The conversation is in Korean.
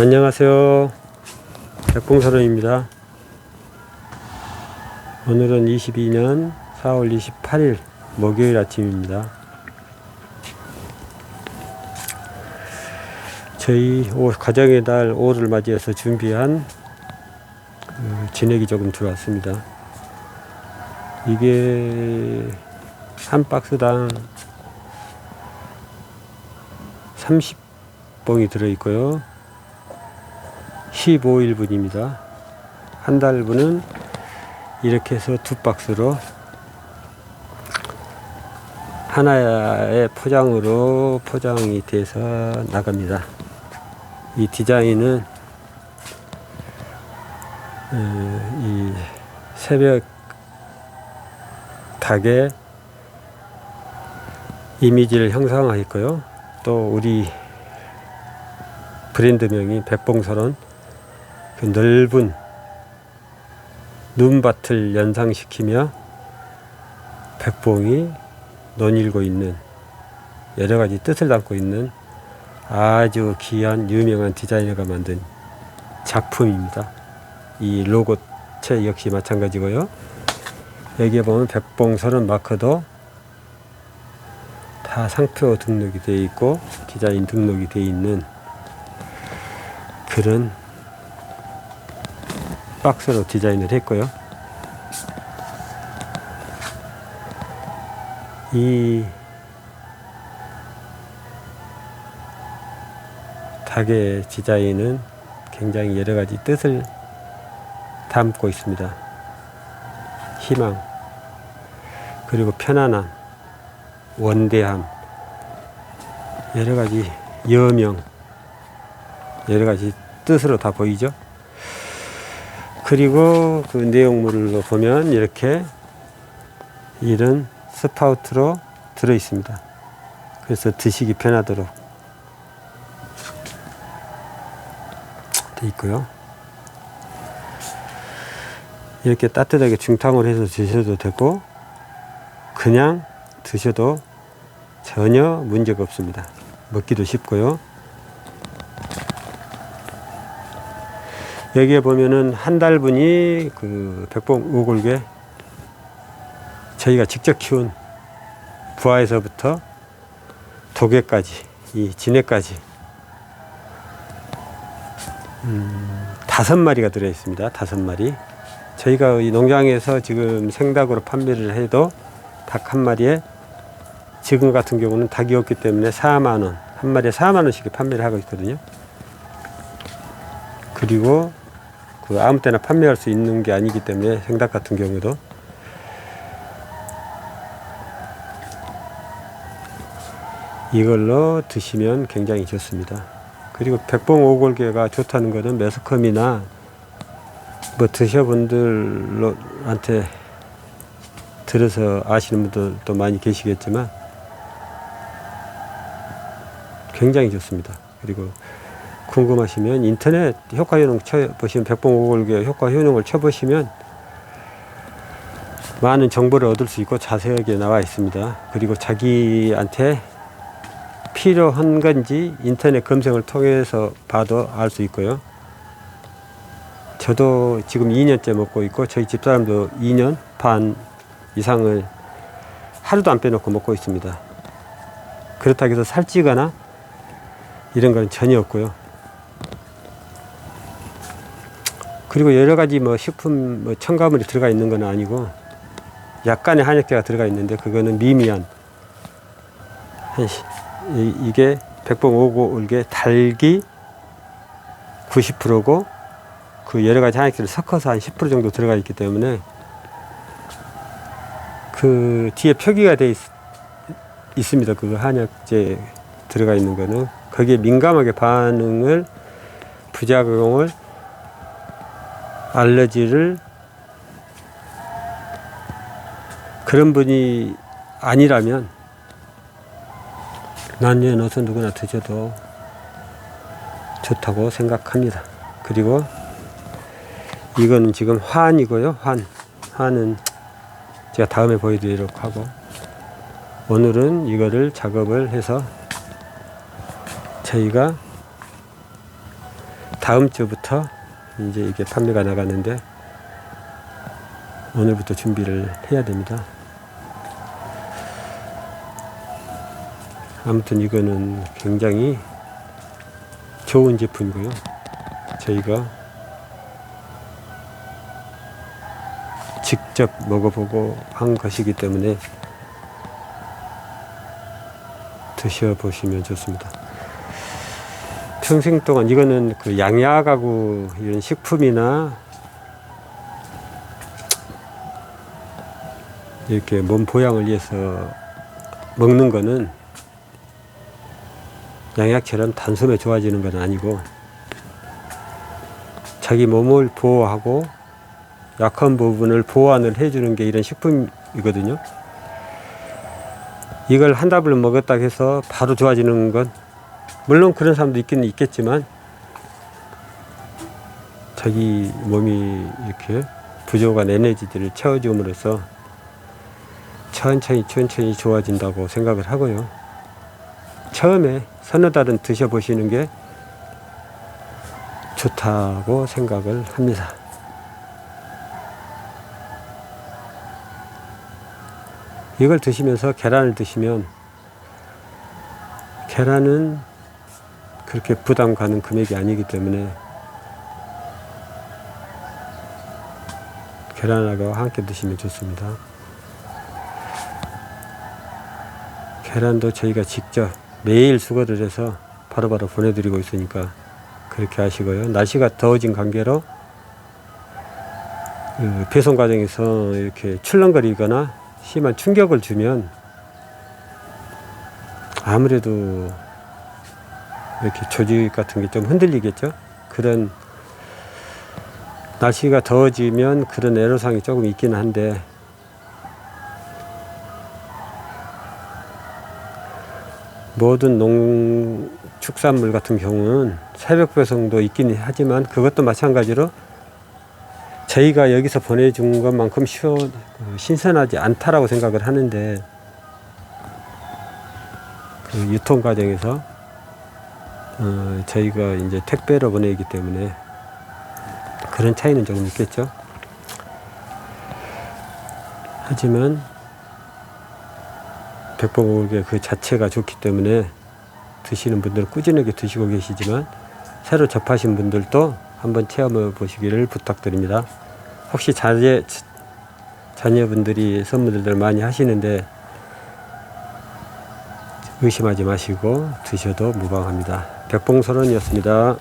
안녕하세요. 백봉사론입니다. 오늘은 22년 4월 28일 목요일 아침입니다. 저희 오- 가정의 달 5를 맞이해서 준비한 그 진액이 조금 들어왔습니다. 이게 한 박스당 30봉이 들어있고요. 15일분입니다. 한 달분은 이렇게 해서 두 박스로 하나의 포장으로 포장이 돼서 나갑니다. 이 디자인은 어, 이 새벽 닭의 이미지를 형상화했고요. 또 우리 브랜드명이 백봉설원 그 넓은 눈밭을 연상시키며 백봉이 논일고 있는 여러 가지 뜻을 담고 있는 아주 귀한 유명한 디자이너가 만든 작품입니다. 이 로고체 역시 마찬가지고요. 여기에 보면 백봉설은 마크도 다 상표 등록이 되어 있고 디자인 등록이 되어 있는 그런 박스로 디자인을 했고요. 이 닭의 디자인은 굉장히 여러 가지 뜻을 담고 있습니다. 희망, 그리고 편안함, 원대함, 여러 가지 여명, 여러 가지 뜻으로 다 보이죠. 그리고 그 내용물로 보면 이렇게 이런 스파우트로 들어 있습니다. 그래서 드시기 편하도록 돼 있고요. 이렇게 따뜻하게 중탕을 해서 드셔도 되고 그냥 드셔도 전혀 문제가 없습니다. 먹기도 쉽고요. 여기에 보면은 한 달분이 그 백봉 우골개 저희가 직접 키운 부화에서부터 도개까지 이 진해까지 음, 다섯 마리가 들어 있습니다. 다섯 마리. 저희가 이 농장에서 지금 생닭으로 판매를 해도 닭 한 마리에 지금 같은 경우는 닭이 없기 때문에 4만 원, 한 마리에 4만 원씩 판매를 하고 있거든요. 그리고 그 아무 때나 판매할 수 있는 게 아니기 때문에 생닭 같은 경우도 이걸로 드시면 굉장히 좋습니다. 그리고 백봉 오골개가 좋다는 것은 매스컴이나 뭐 드셔분들한테 들어서 아시는 분들도 많이 계시겠지만 굉장히 좋습니다. 그리고 궁금하시면 인터넷 효과 효능 쳐보시면 백봉 오골개 효과 효능을 쳐보시면 많은 정보를 얻을 수 있고 자세하게 나와 있습니다. 그리고 자기한테 필요한 건지 인터넷 검색을 통해서 봐도 알 수 있고요. 저도 지금 2년째 먹고 있고 저희 집사람도 2년 반 이상을 하루도 안 빼놓고 먹고 있습니다. 그렇다고 해서 살찌거나 이런 건 전혀 없고요. 그리고 여러 가지 뭐 식품 뭐 첨가물이 들어가 있는 건 아니고 약간의 한약재가 들어가 있는데 그거는 미미한 이게 백봉 오고 올게 달기 90%고 그 여러 가지 한약재를 섞어서 한 10% 정도 들어가 있기 때문에 그 뒤에 표기가 돼 있, 있습니다. 그 한약재 들어가 있는 거는 거기에 민감하게 반응을 부작용을 알러지를 그런 분이 아니라면 남녀노소 누구나 드셔도 좋다고 생각합니다. 그리고 이거는 지금 환이고요. 환. 환은 제가 다음에 보여드리도록 하고 오늘은 이거를 작업을 해서 저희가 다음 주부터 이제 이게 판매가 나가는데 오늘부터 준비를 해야 됩니다. 아무튼 이거는 굉장히 좋은 제품이고요. 저희가 직접 먹어보고 한 것이기 때문에 드셔보시면 좋습니다. 평생 동안 이거는 그 양약하고 이런 식품이나 이렇게 몸 보양을 위해서 먹는 거는 양약처럼 단숨에 좋아지는 건 아니고 자기 몸을 보호하고 약한 부분을 보완을 해주는 게 이런 식품이거든요. 이걸 한 답을 먹었다 해서 바로 좋아지는 건 물론 그런 사람도 있기는 있겠지만 자기 몸이 이렇게 부족한 에너지들을 채워줌으로써 천천히 천천히 좋아진다고 생각을 하고요. 처음에 서너 달은 드셔보시는 게 좋다고 생각을 합니다. 이걸 드시면서 계란을 드시면 계란은 그렇게 부담 가는 금액이 아니기 때문에 계란하고 함께 드시면 좋습니다. 계란도 저희가 직접 매일 수거를 해서 바로바로 보내드리고 있으니까 그렇게 하시고요. 날씨가 더워진 관계로 그 배송 과정에서 이렇게 출렁거리거나 심한 충격을 주면 아무래도 이렇게 조직 같은 게 좀 흔들리겠죠. 그런 날씨가 더워지면 그런 애로사항이 조금 있기는 한데 모든 농축산물 같은 경우는 새벽 배송도 있긴 하지만 그것도 마찬가지로 저희가 여기서 보내준 것만큼 쉬워, 신선하지 않다라고 생각을 하는데 그 유통 과정에서 어, 저희가 이제 택배로 보내기 때문에 그런 차이는 조금 있겠죠. 하지만 백봉오개 그 자체가 좋기 때문에 드시는 분들은 꾸준하게 드시고 계시지만 새로 접하신 분들도 한번 체험해 보시기를 부탁드립니다. 혹시 자제, 자녀분들이 선물들 많이 하시는데 의심하지 마시고 드셔도 무방합니다. 백봉소론이었습니다.